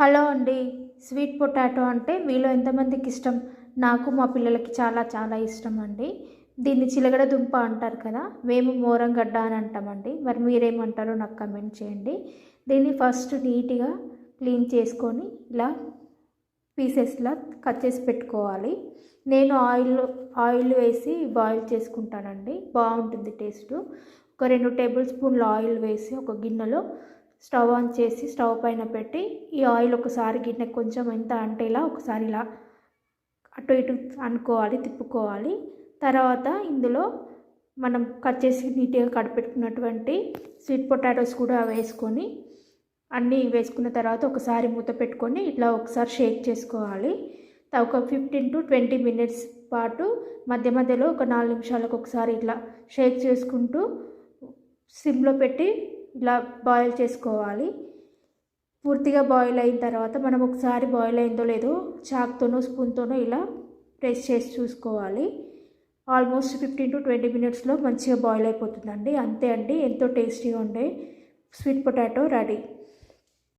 Hello అండి. Sweet potato అంటే మీలో ఎంతమందికి ఇష్టం? నాకు మా పిల్లలకి చాలా చాలా ఇష్టం అండి. దీన్ని చిలగడ దుంప అంటారు కదా మేము మోరంగడ్డ అని అంటామండి. మరి మీరేమంటారో నాకు కమెంట్ చేయండి. దీన్ని ఫస్ట్ నీట్గా క్లీన్ చేసుకొని ఇలా పీసెస్లా కట్ చేసి పెట్టుకోవాలి. నేను ఆయిల్ ఆయిల్ వేసి బాయిల్ చేసుకుంటానండి. బాగుంటుంది టేస్ట్. ఒక రెండు టేబుల్ స్పూన్ల ఆయిల్ వేసి ఒక గిన్నెలో స్టవ్ ఆన్ చేసి స్టవ్ పైన పెట్టి ఈ ఆయిల్ ఒకసారి గిన్నె కొంచెం ఎంత అంటేలా ఒకసారి ఇలా అటు ఇటు అనుకోవాలి తిప్పుకోవాలి. తర్వాత ఇందులో మనం కట్ చేసి నీట్గా కడిపెట్టుకున్నటువంటి స్వీట్ పొటాటోస్ కూడా వేసుకొని అన్నీ వేసుకున్న తర్వాత ఒకసారి మూత పెట్టుకొని ఇట్లా ఒకసారి షేక్ చేసుకోవాలి. ఒక ఫిఫ్టీన్ టు ట్వంటీ మినిట్స్ పాటు మధ్య మధ్యలో ఒక నాలుగు నిమిషాలకు ఒకసారి ఇట్లా షేక్ చేసుకుంటూ సిమ్లో పెట్టి ఇలా బాయిల్ చేసుకోవాలి. పూర్తిగా బాయిల్ అయిన తర్వాత మనం ఒకసారి బాయిల్ అయిందో లేదో చాక్తోనో స్పూన్తోనో ఇలా ప్రెస్ చేసి చూసుకోవాలి. ఆల్మోస్ట్ ఫిఫ్టీన్ టు ట్వంటీ మినిట్స్లో మంచిగా బాయిల్ అయిపోతుందండి. అంతే అండి. ఎంతో టేస్టీగా ఉండే స్వీట్ పొటాటో రెడీ